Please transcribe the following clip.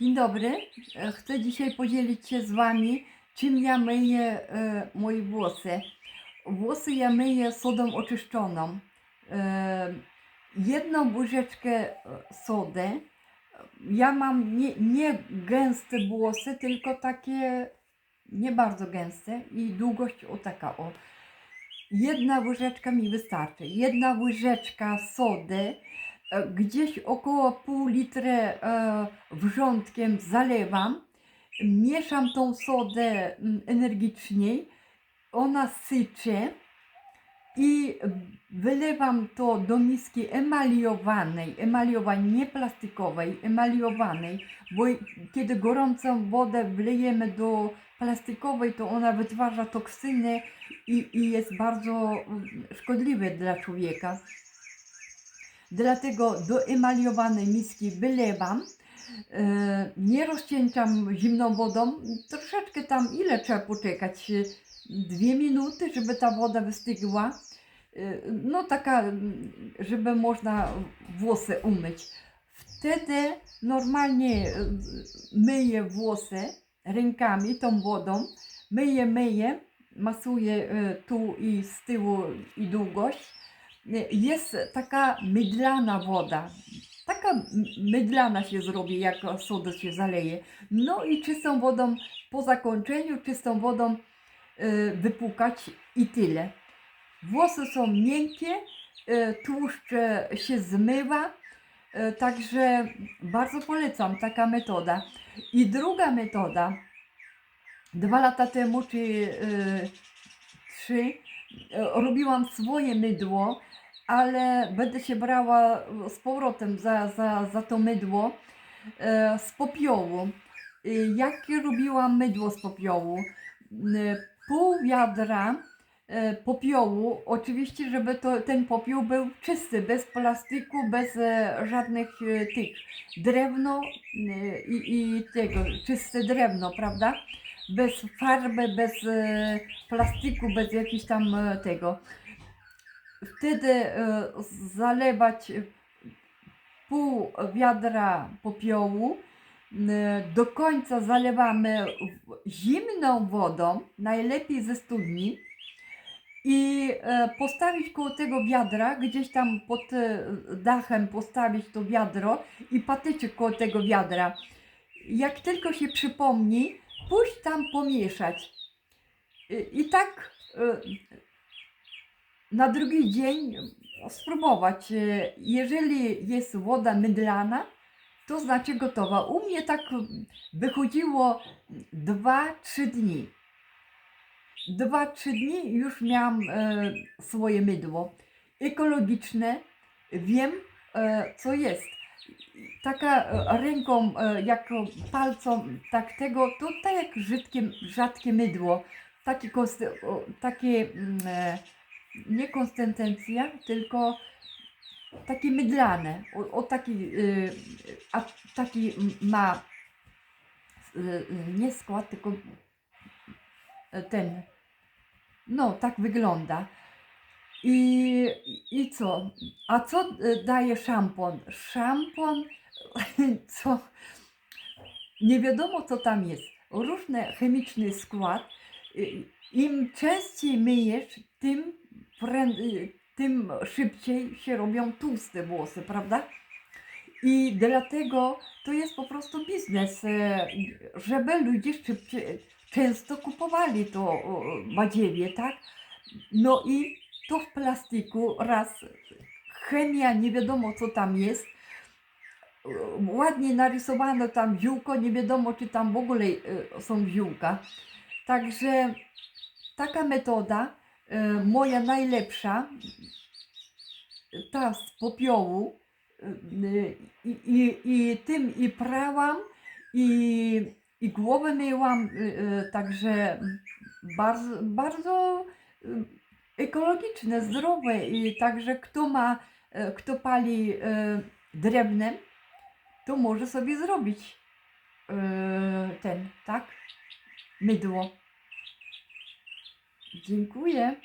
Dzień dobry. E, Chcę dzisiaj podzielić się z Wami, czym ja myję e, moje włosy. Włosy ja myję sodą oczyszczoną. E, jedną łyżeczkę e, sody. Ja mam nie, nie gęste włosy, tylko takie nie bardzo gęste i długość o taka o. Jedna łyżeczka mi wystarczy. Jedna łyżeczka sody, gdzieś około pół litra e, wrzątkiem zalewam, mieszam tą sodę energiczniej, ona syczy i wylewam to do miski emaliowanej, emaliowanej, nie plastikowej, emaliowanej, bo kiedy gorącą wodę wlejemy do plastikowej, to ona wytwarza toksyny i, i jest bardzo szkodliwe dla człowieka. Dlatego do emaliowanej miski wylewam. E, nie rozcieńczam zimną wodą. Troszeczkę tam, ile trzeba poczekać? Dwie minuty, żeby ta woda wystygła. E, No taka, żeby można włosy umyć. Wtedy normalnie e, myję włosy rękami tą wodą. Myję, myję, masuję tu i z tyłu i długość. Jest taka mydlana woda. Taka mydlana się zrobi, jak sodę się zaleje. No i czystą wodą po zakończeniu, czystą wodą e, wypłukać i tyle. Włosy są miękkie, e, tłuszcz się zmywa, e, także bardzo polecam taka metoda. I druga metoda, dwa lata temu czy trzy, robiłam swoje mydło, ale będę się brała z powrotem za, za, za to mydło e, z popiołu. E, Jakie robiłam mydło z popiołu? E, Pół wiadra e, popiołu, oczywiście, żeby to, ten popiół był czysty, bez plastiku, bez e, żadnych e, tych drewno e, i, i tego, czyste drewno, prawda? Bez farby, bez e, plastiku, bez jakichś tam e, tego. Wtedy e, zalewać pół wiadra popiołu, e, do końca zalewamy zimną wodą, najlepiej ze studni i e, postawić koło tego wiadra, gdzieś tam pod e, dachem postawić to wiadro i patyczek koło tego wiadra. Jak tylko się przypomni, pójść tam pomieszać. I, tak e, na drugi dzień spróbować. E, Jeżeli jest woda mydlana, to znaczy gotowa. U mnie tak wychodziło 2-3 dni. 2-3 dni już miałam e, swoje mydło. Ekologiczne, wiem e, co jest. Taka ręką, jak palcem, tak tego, to tak jak rzadkie, rzadkie mydło. Takie, takie mm, e, nie konsystencja, tylko takie mydlane. O, o taki, y, a taki ma y, y, nie skład, tylko ten. No, tak wygląda. I, I co? A co daje szampon? Szampon, co? Nie wiadomo, co tam jest. Różny chemiczny skład. Y, Im częściej myjesz, tym, y, tym szybciej się robią tłuste włosy, prawda? I dlatego to jest po prostu biznes, e, żeby ludzie szybciej, często kupowali to badziewie, tak? No i to w plastiku, raz chemia, nie wiadomo co tam jest, ładnie narysowano tam ziółko, nie wiadomo czy tam w ogóle e, są ziółka. Także taka metoda, moja najlepsza, ta z popiołu, y, i, i, i tym i prałam, i, i głowę myłam, y, także bardzo, bardzo ekologiczne, zdrowe i także kto ma, kto pali drewnem, to może sobie zrobić ten, tak, mydło. Dziękuję.